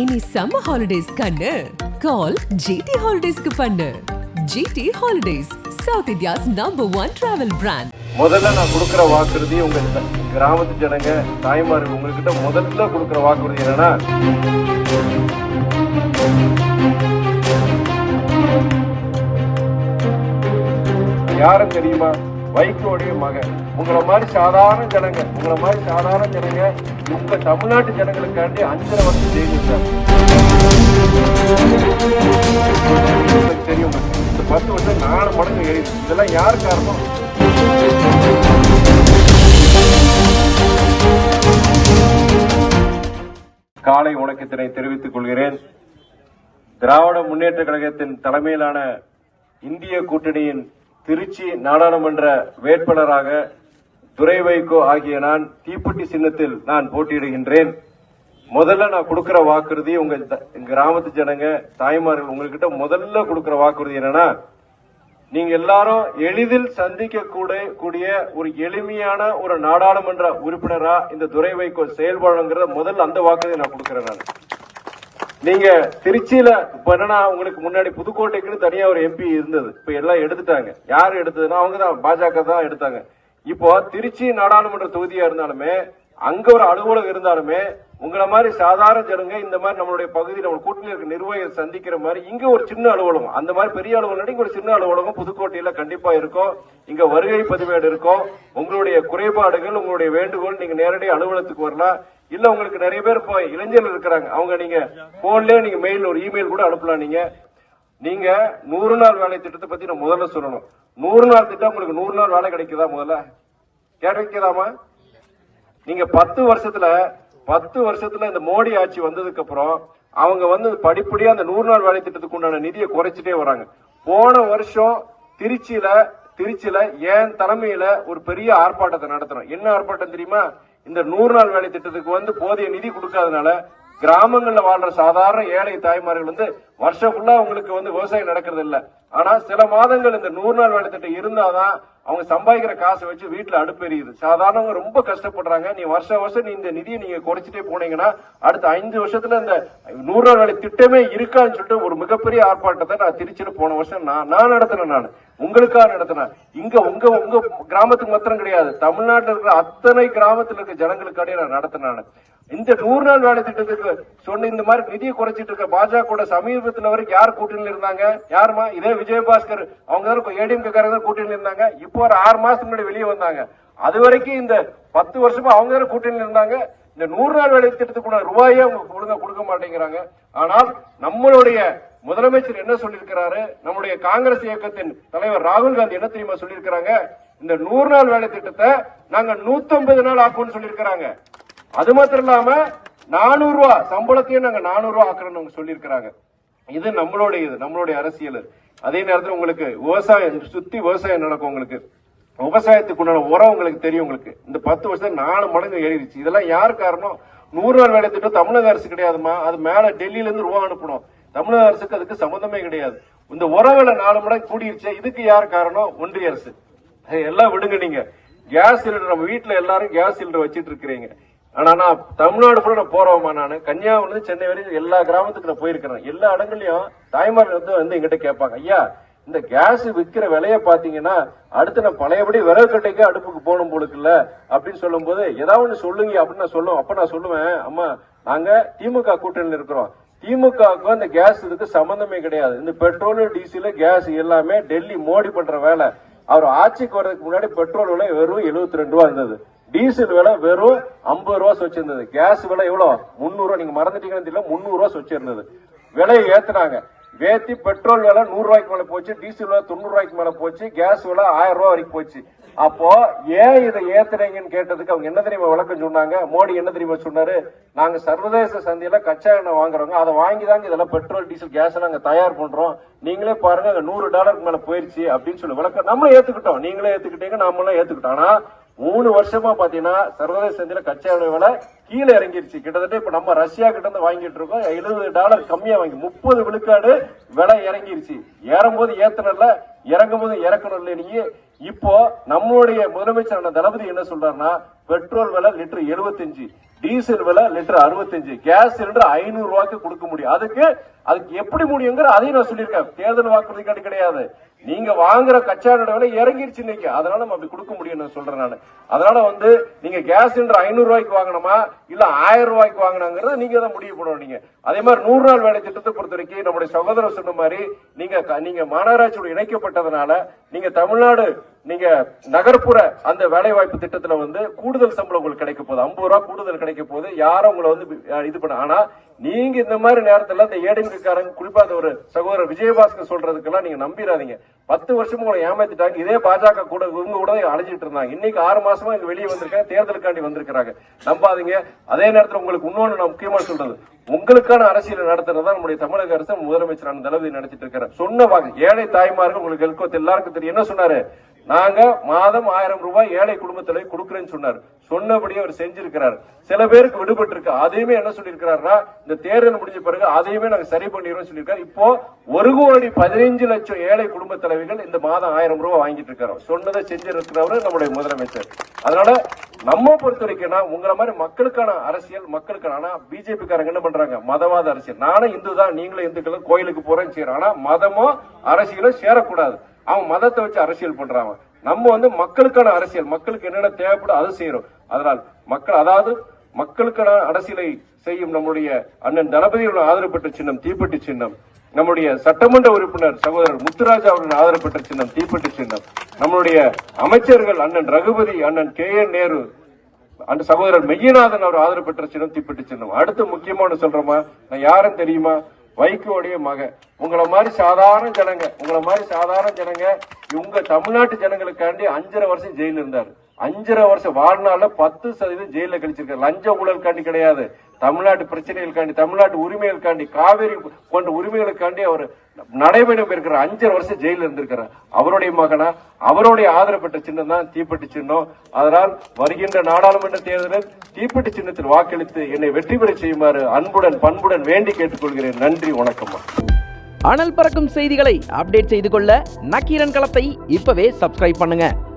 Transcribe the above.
இனி summer holidays கண்ணு. கால் GT ஹாலிடேஸ்க்கு பண்ணு. GT holidays South India's number one travel brand முதல்ல நான் கொடுக்குற வாக்குறுதி உங்ககிட்ட. கிராமத்து ஜனங்க தாய்மார்கள் உங்ககிட்ட முதல்ல கொடுக்குற வாக்குறுதி என்னன்னா யாரும் தெரியுமா? வைகோடைய மகன். உங்களை மாதிரி சாதாரண ஜனங்க உங்களை மாதிரி சாதாரண ஜனங்க உங்க தமிழ்நாட்டு ஜனங்களுக்காண்டி அஞ்சரை வருஷம் ஜெயிச்சிருக்காங்க. தெரியும்? இந்த பத்து வருஷம் நாலு மடங்கு எழுது இதெல்லாம் யார் காரணம்? காலை வணக்கத்தினை தெரிவித்துக் கொள்கிறேன். திராவிட முன்னேற்ற கழகத்தின் தலைமையிலான இந்திய கூட்டணியின் திருச்சி நாடாளுமன்ற வேட்பாளராக துரை வைகோ ஆகிய நான் தீப்பெட்டி சின்னத்தில் நான் போட்டியிடுகின்றேன். முதல்ல நான் கொடுக்கிற வாக்குறுதி உங்க த- கிராமத்து ஜனங்க தாய்மார்கள் உங்ககிட்ட முதல்ல கொடுக்கிற வாக்குறுதி என்னன்னா நீங்க எல்லாரும் எளிதில் சந்திக்க கூட கூடிய ஒரு எளிமையான ஒரு நாடாளுமன்ற உறுப்பினரா இந்த துறை வைகோ செயல்படுங்கிறத முதல்ல அந்த வாக்குறுதியை நான் கொடுக்கிறேன் நான். நீங்க திருச்சியில இப்ப என்னன்னா உங்களுக்கு முன்னாடி புதுக்கோட்டைக்குன்னு தனியா ஒரு எம்பி இருந்தது. இப்ப எல்லாம் எடுத்துட்டாங்க. யாரு எடுத்ததுன்னா அவங்க தான் பாஜக தான் எடுத்தாங்க. இப்போ திருச்சி நாடாளுமன்ற தொகுதியா இருந்தாலுமே அங்க ஒரு அலுவலகம் இருந்தாலுமே உங்களை மாதிரி சாதாரண ஜனங்க இந்த மாதிரி நம்மளுடைய பகுதியில் நம்ம கூட்டணி இருக்க நிர்வாகிகள் சந்திக்கிற மாதிரி இங்க ஒரு சின்ன அலுவலகம். அந்த மாதிரி பெரிய அலுவலகம் இங்க ஒரு சின்ன அலுவலகம் புதுக்கோட்டையில கண்டிப்பா இருக்கும். இங்க வருகை பதிவேடு இருக்கும். உங்களுடைய குறைபாடுகள் உங்களுடைய வேண்டுகோள் நீங்க நேரடி அலுவலகத்துக்கு வரலாம். இல்ல உங்களுக்கு நிறைய பேர் இப்போ இளைஞர்கள் இருக்கிறாங்க. அவங்க நீங்க போன்லயே நீங்க மெயில் ஒரு இமெயில் கூட அனுப்பலாம். நீங்க நீங்க நூறு நாள் வேலை திட்டத்தை பத்தி நான் முதல்ல சொல்லணும். நூறு நாள் திட்டம் உங்களுக்கு நூறு நாள் வேலை கிடைக்குதா முதல்ல? கிடைக்குதாமா நீங்க பத்து வருஷத்துல பத்து வருஷத்துல இந்த மோடி ஆட்சி வந்ததுக்கு அப்புறம் அவங்க வந்து படிப்படியா அந்த நூறு நாள் வேலை திட்டத்துக்கு உண்டான நிதியை குறைச்சிட்டே வராங்க. போன வருஷம் திருச்சியில திருச்சியில என் தலைமையில ஒரு பெரிய ஆர்ப்பாட்டத்தை நடத்துறோம் என்ன ஆர்ப்பாட்டம் தெரியுமா? இந்த நூறு நாள் வேலை திட்டத்துக்கு வந்து போதிய நிதி கொடுக்காதனால கிராமங்கள்ல வாழ்ற சாதாரண ஏழை தாய்மார்கள் வந்து வருஷம் ஃபுல்லா உங்களுக்கு வந்து விவசாயம் நடக்கிறது இல்லை ஆனா சில மாதங்கள் இந்த நூறு நாள் வேலை திட்டம் இருந்தாதான் அவங்க சம்பாதிக்கிற காசை வச்சு வீட்டுல அடுப்பெரியுது சாதாரணவங்க ரொம்ப கஷ்டப்படுறாங்க. நீ வருஷம் வருஷம் நீ இந்த நிதியை நீங்க குறைச்சிட்டே போனீங்கன்னா அடுத்த ஐந்து வருஷத்துல இந்த நூறு நாள் வேலை திட்டமே இருக்கான்னு சொல்லிட்டு ஒரு மிகப்பெரிய ஆர்ப்பாட்டத்தை நான் திருச்சியில போன வருஷம் நான் நான் நடத்தினேன் நான். உங்களுக்காக நடத்தினேன். இங்க உங்க உங்க கிராமத்துக்கு மாத்திரம் கிடையாது. தமிழ்நாட்டில் இருக்கிற அத்தனை கிராமத்தில் இருக்க ஜனங்களுக்காக நான் நடத்தினேன் நான். இந்த நூறு நாள் வேலை திட்டத்துக்கு சொன்ன இந்த மாதிரி நிதியை குறைச்சிட்டு இருக்க பாஜக கூட வரைக்கும் யார் கூட்டணியில் இருந்தாங்க? யாருமா இதே விஜயபாஸ்கர் அவங்க தான் ஏடிஎம் காரங்க கூட்டணியில் இருந்தாங்க. இப்போ ஒரு ஆறு மாசத்துக்கு முன்னாடி வெளியே வந்தாங்க. அது வரைக்கும் இந்த பத்து வருஷமா அவங்க தான் கூட்டணியில் இருந்தாங்க. இந்த நூறு நாள் வேலை திட்டத்துக்குள்ள ரூபாயே அவங்க ஒழுங்கா கொடுக்க மாட்டேங்கிறாங்க. ஆனால் நம்மளுடைய முதலமைச்சர் என்ன சொல்லியிருக்கிறாரு? நம்முடைய காங்கிரஸ் இயக்கத்தின் தலைவர் ராகுல் காந்தி என்ன தெரியுமா சொல்லியிருக்கிறாங்க? இந்த நூறு நாள் வேலை திட்டத்தை நாங்க 150 நாள் ஆக்கும்னு சொல்லியிருக்கிறாங்க. அது மாத்திரம் இல்லாம நானூறு ரூபா சம்பளத்தையும் நாங்க நானூறு ரூபா ஆக்குறோம்னு அவங்க சொல்லியிருக்கிறாங்க. இது நம்மளுடைய இது நம்மளுடைய அரசியல். அதே நேரத்தில் உங்களுக்கு விவசாயம் சுத்தி விவசாயம் நடக்கும் உங்களுக்கு. விவசாயத்துக்கு உண்டான உரம் உங்களுக்கு தெரியும் உங்களுக்கு. இந்த பத்து வருஷத்துல நாலு மடங்கு ஏறிடுச்சு. இதெல்லாம் யார் காரணம்? நூறு நாள் வேலை திட்டம் தமிழக அரசு கிடையாதுமா அது மேல டெல்லியில இருந்து ரூபா அனுப்பணும். தமிழக அரசுக்கு அதுக்கு சம்பந்தமே கிடையாது. இந்த உர விலை நாலு மடங்கு கூடிருச்சு. இதுக்கு யார் காரணம்? ஒன்றிய அரசு. எல்லாம் விடுங்க நீங்க. கேஸ் சிலிண்டர் நம்ம வீட்டுல எல்லாரும் கேஸ் சிலிண்டர் வச்சிட்டு இருக்கிறீங்க. ஆனா நான் தமிழ்நாடு ஃபுல்லா நான் போறவமா நான். கன்னியாகுமரி சென்னை வரைக்கும் எல்லா கிராமத்துக்கு நான் போயிருக்கிறேன். எல்லா இடங்கள்லயும் தாய்மார்கள் வந்து வந்து எங்கிட்ட கேட்பாங்க ஐயா இந்த கேஸ் விற்கிற விலைய பாத்தீங்கன்னா அடுத்து நான் பழையபடி விறகு கட்டைக்கு அடுப்புக்கு போகணும் போலுக்கு இல்ல. அப்படின்னு சொல்லும் போது ஏதாவது ஒண்ணு சொல்லுங்க அப்படின்னு நான் சொல்லுவோம் அப்ப நான் சொல்லுவேன் அம்மா நாங்க திமுக கூட்டணியில் இருக்கிறோம். திமுகவுக்கும் அந்த கேஸ் இதுக்கு சம்பந்தமே கிடையாது. இந்த பெட்ரோல் டீசல் கேஸ் எல்லாமே டெல்லி மோடி பண்ற வேலை. அவர் ஆட்சிக்கு வர்றதுக்கு முன்னாடி பெட்ரோல் விலை வெறும் 72 ரெண்டு ரூபா இருந்தது. டீசல் விலை வெறும் 50 ரூபா வச்சிருந்தது கேஸ் விலை எவ்வளோ? முந்நூறுவா நீங்க மறந்துட்டீங்கன்னு தெரியல முந்நூறுவா ரூபா வச்சிருந்தது விலையை ஏத்துனாங்க. வேத்தி பெட்ரோல் விலை நூறு ரூபாய்க்கு மேல போச்சு டீசல் விலை தொண்ணூறு ரூபாய்க்கு மேல போச்சு கேஸ் விலை ஆயிரம் ரூபாய் வரைக்கும் போச்சு. அப்போ ஏன் இதை ஏத்துறீங்கன்னு கேட்டதுக்கு அவங்க என்ன தெரியுமா விளக்கம் சொன்னாங்க? மோடி என்ன தெரியுமா சொன்னாரு? நாங்க சர்வதேச சந்தையில கச்சா எண்ணெய் வாங்குறோங்க அதை வாங்கி தாங்க இதெல்லாம் பெட்ரோல் டீசல் கேஸ் நாங்க தயார் பண்றோம். நீங்களே பாருங்க நூறு டாலருக்கு மேல போயிருச்சு அப்படின்னு சொல்லி விளக்கம் நம்மளும் ஏத்துக்கிட்டோம். நீங்களே ஏத்துக்கிட்டீங்க நாமெல்லாம் ஏத்துக்கிட்டோம். ஆனா மூணு வருஷமா பாத்தீங்கன்னா சர்வதேச சந்தையில கச்சா எண்ணெய் விலை கீழே இறங்கிருச்சு. கிட்டத்தட்ட இப்ப நம்ம ரஷ்யா கிட்ட இருந்து வாங்கிட்டு இருக்கோம். எழுபது டாலர் கம்மியா வாங்கி முப்பது விழுக்காடு விலை இறங்கிருச்சு. ஏறும்போது ஏத்தனல்ல இறங்கும் போது இறக்கணும் இல்ல நீங்க இப்போ நம்மளுடைய முதலமைச்சரான தளபதி என்ன சொல்றாருன்னா பெட்ரோல் விலை லிட்டர் 75 டீசல் விலை லிட்டர் 65 கேஸ் சிலிண்டர் ஐநூறு ரூபாய்க்கு கொடுக்க முடியும். அதுக்கு அதுக்கு எப்படி முடியுங்கிற அதையும் நான் சொல்லியிருக்கேன். தேர்தல் வாக்குறுதி கிடையாது. நீங்க வாங்குற கச்சா விலை இறங்கிருச்சு இன்னைக்கு. அதனால நம்ம அப்படி கொடுக்க முடியும் நான் சொல்றேன் நான். அதனால வந்து நீங்க கேஸ் சிலிண்டர் ஐநூறு ரூபாய்க்கு வாங்கணுமா? இல்ல ஆயிரம் ரூபாய்க்கு வாங்கினாங்கிறத நீங்க தான் முடிவு பண்ணணும் நீங்க. அதே மாதிரி நூறு நாள் வேலை திட்டத்தை பொறுத்த வரைக்கும் நம்முடைய சகோதரர் சொன்ன மாதிரி நீங்க க- நீங்க மாநகராட்சியோட இணைக்கப்பட்டதுனால நீங்க தமிழ்நாடு நீங்க நகர்ப்புற அந்த வேலை வாய்ப்பு திட்டத்துல வந்து கூடுதல் சம்பளம் உங்களுக்கு கிடைக்க போகுது. ஐம்பது ரூபா கூடுதல் கிடைக்க போகுது. யாரும் உங்களை வந்து இது பண்ண ஆனா நீங்க இந்த மாதிரி நேரத்துல இந்த ஏடிஎம்காரங்க குறிப்பா ஒரு சகோதரர் விஜயபாஸ்கர் சொல்றதுக்கெல்லாம் நீங்க நம்பிடாதீங்க பத்து வருஷம் உங்களை ஏமாத்திட்டாங்க. இதே பாஜக கூட இவங்க கூட அழைஞ்சிட்டு அழைச்சிட்டு இருந்தாங்க. இன்னைக்கு ஆறு மாசமா இங்க வெளியே வந்திருக்காங்க. தேர்தலுக்காண்டி வந்திருக்கிறாங்க. நம்பாதீங்க. அதே நேரத்துல உங்களுக்கு இன்னொன்னு நான் முக்கியமா சொல்றது. உங்களுக்கான அரசியல் நடத்துறது தான் நம்முடைய தமிழக அரசு முதலமைச்சரான தளபதி நடத்திட்டு இருக்காரு. சொன்ன வாக்கு ஏழை தாய்மார்கள் உங்களுக்கு எல்லாருக்கும் எல்லாருக்கும் தெரியும். என்ன சொன்னாரு? நாங்க மாதம் ஆயிரம் ரூபாய் ஏழை குடும்பத்துல கொடுக்குறேன்னு சொன்னார். சொன்னபடி அவர் செஞ்சிருக்கிறார். சில பேருக்கு விடுபட்டு இருக்கு அதையுமே என்ன சொல்லியிருக்கிறாருன்னா இந்த தேர்தல் முடிஞ்ச பிறகு அதையுமே நாங்க சரி பண்ணிடுவோம் சொல்லியிருக்காரு. இப்போ ஒரு கோடி பதினைஞ்சு லட்சம் ஏழை குடும்ப தலைவிகள் இந்த மாதம் ஆயிரம் ரூபாய் வாங்கிட்டு இருக்காரு சொன்னதை செஞ்சிருக்கிறவரு நம்முடைய முதலமைச்சர். அதனால நம்ம பொறுத்த வரைக்கும் உங்களை மாதிரி மக்களுக்கான அரசியல் மக்களுக்கான ஆனா பிஜேபி காரங்க என்ன பண்றாங்க? மதவாத அரசியல். நானும் இந்து தான் நீங்களும் இந்துக்கள் கோயிலுக்கு போறேன்னு செய்யறோம். ஆனா மதமோ அரசியலும் சேரக்கூடாது. அவன் மதத்தை வச்சு அரசியல் பண்றாங்க நம்ம வந்து மக்களுக்கான அரசியல் மக்களுக்கு என்னென்ன தேவைப்படும் அது செய்யறோம். அதனால் மக்கள் அதாவது மக்களுக்கான அரசியலை செய்யும் நம்முடைய அண்ணன் தளபதியுடன் ஆதரப்பட்ட சின்னம் தீப்பெட்டி சின்னம். நம்முடைய சட்டமன்ற உறுப்பினர் சகோதரர் முத்துராஜா அவருடன் ஆதரப்பட்ட சின்னம் தீப்பெட்டி சின்னம். நம்மளுடைய அமைச்சர்கள் அண்ணன் ரகுபதி அண்ணன் கே என் நேரு அந்த சகோதரர் மெய்யநாதன் அவர் ஆதரப்பட்ட சின்னம் தீப்பெட்டி சின்னம். அடுத்து முக்கியமான சொல்றோமா? நான் யாரும் தெரியுமா? வைகோடைய மக உங்களை மாதிரி சாதாரண ஜனங்க உங்களை மாதிரி சாதாரண ஜனங்க உங்க தமிழ்நாட்டு ஜனங்களுக்காண்டி அஞ்சரை வருஷம் ஜெயில இருந்தாரு. அஞ்சரை வருஷம் வாழ்நாள்ல பத்து சதவீதம் ஜெயில கழிச்சிருக்காரு லஞ்ச ஊழலுக்காண்டி கிடையாது. தமிழ்நாட்டு பிரச்சனைகளுக்காண்டி தமிழ்நாட்டு உரிமைகளுக்காண்டி காவேரி போன்ற உரிமைகளுக்காண்டி அவர் நடைபயணம் இருக்கிற அஞ்சரை வருஷம் ஜெயில இருந்திருக்கிறார். அவருடைய மகனா அவருடைய ஆதரவு பெற்ற சின்னம் தான் தீப்பெட்டி சின்னம். அதனால் வருகின்ற நாடாளுமன்ற தேர்தலில் தீப்பெட்டி சின்னத்தில் வாக்களித்து என்னை வெற்றி பெற செய்யுமாறு அன்புடன் பண்புடன் வேண்டி கேட்டுக்கொள்கிறேன். நன்றி வணக்கம்மா அனல் பறக்கும் செய்திகளை அப்டேட் செய்து கொள்ள நக்கீரன் களத்தை இப்பவே சப்ஸ்கிரைப் பண்ணுங்க.